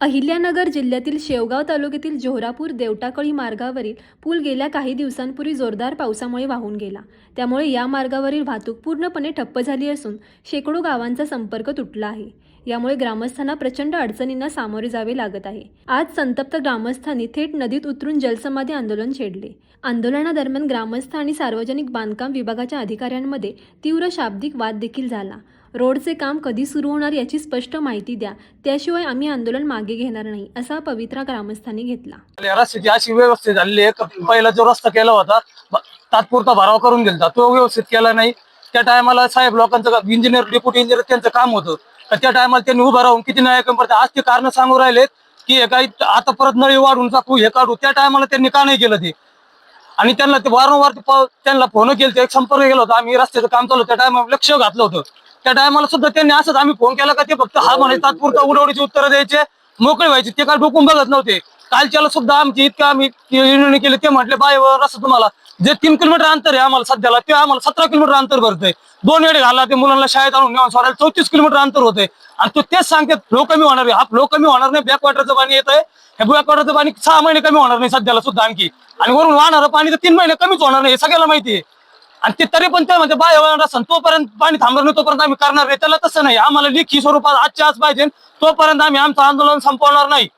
अहिल्यानगर जिल्ह्यातील शेवगाव तालुक्यातील जोहरापूर देवटाकळी मार्गावरील पूल गेल्या काही दिवसांपूर्वी जोरदार पावसामुळे वाहून गेला. त्यामुळे या मार्गावरील वाहतूक पूर्णपणे ठप्प झाली असून शेकडो गावांचा संपर्क तुटला आहे. यामुळे ग्रामस्थांना प्रचंड अडचणींना सामोरे जावे लागत आहे. आज संतप्त ग्रामस्थांनी थेट नदीत उतरून जलसमाधी आंदोलन छेडले. आंदोलनादरम्यान ग्रामस्थ आणि सार्वजनिक बांधकाम विभागाच्या अधिकाऱ्यांमध्ये तीव्र शाब्दिक वाद देखील झाला. रोडचे काम कधी सुरू होणार याची स्पष्ट माहिती द्या. त्याशिवाय आम्ही आंदोलन मागे घेणार नाही असा पवित्रा ग्रामस्थांनी घेतला. रस्त्याची अशी व्यवस्थित झालेली आहे. पहिला जो रस्ता केला होता तात्पुरता भराव करून दिलता तो व्यवस्थित केला नाही. त्या टायमाला साहेब लोकांचं इंजिनियर डेप्युटी इंजिनियर त्यांचं काम होतं. तर त्या टायमाला त्यांनी उभं राहून किती नाही कमी आज ते कारण सांगू राहिलेत की हे काही आता परत नळी वाढून टाकू हे काढू. त्या टायमाला त्यांनी का नाही केलं ते? आणि त्यांना ते वारंवार त्यांना फोन केले ते संपर्क केला होता. आम्ही रस्त्याचं काम चालू त्या टायमाला लक्ष घातलं होतं. त्या टायमाला सुद्धा त्यांनी असंच आम्ही फोन केला का ते फक्त हा म्हणे तात्पुरता उडवडीची उत्तरं द्यायचे मोकळे व्हायचे. ते काय डोकून बघत नव्हते. कालच्याला सुद्धा आमची इतकं आम्ही युनियन केले ते म्हटले बाय असं तुम्हाला. जे तीन किलोमीटर अंतर आहे आम्हाला सध्याला ते आम्हाला सतरा किलोमीटर अंतर भरतंय. दोन वेळे घाला ते मुलांना शाळेत आणून नेऊन सोडायला चौतीस किलोमीटर अंतर होतंय. आणि तो तेच सांगते फ्लो कमी होणार आहे. हा फ्लो कमी होणार नाही बॅकवॉटरचं पाणी येत आहे हे बॅकवॉटरचं पाणी सहा महिने कमी होणार नाही सध्याला सुद्धा आणखी. आणि वरून वाहणारं पाणी तर तीन महिने कमीच होणार नाही हे सगळ्याला माहिती आहे. आणि ते तरी पण ते म्हणजे बाय रसन तोपर्यंत पाणी थांबणार नाही तोपर्यंत आम्ही करणार नाही. त्याला तसं नाही. आम्हाला लेखी स्वरूपात आजच्या आज पाहिजे तोपर्यंत आम्ही आमचं आंदोलन संपवणार नाही.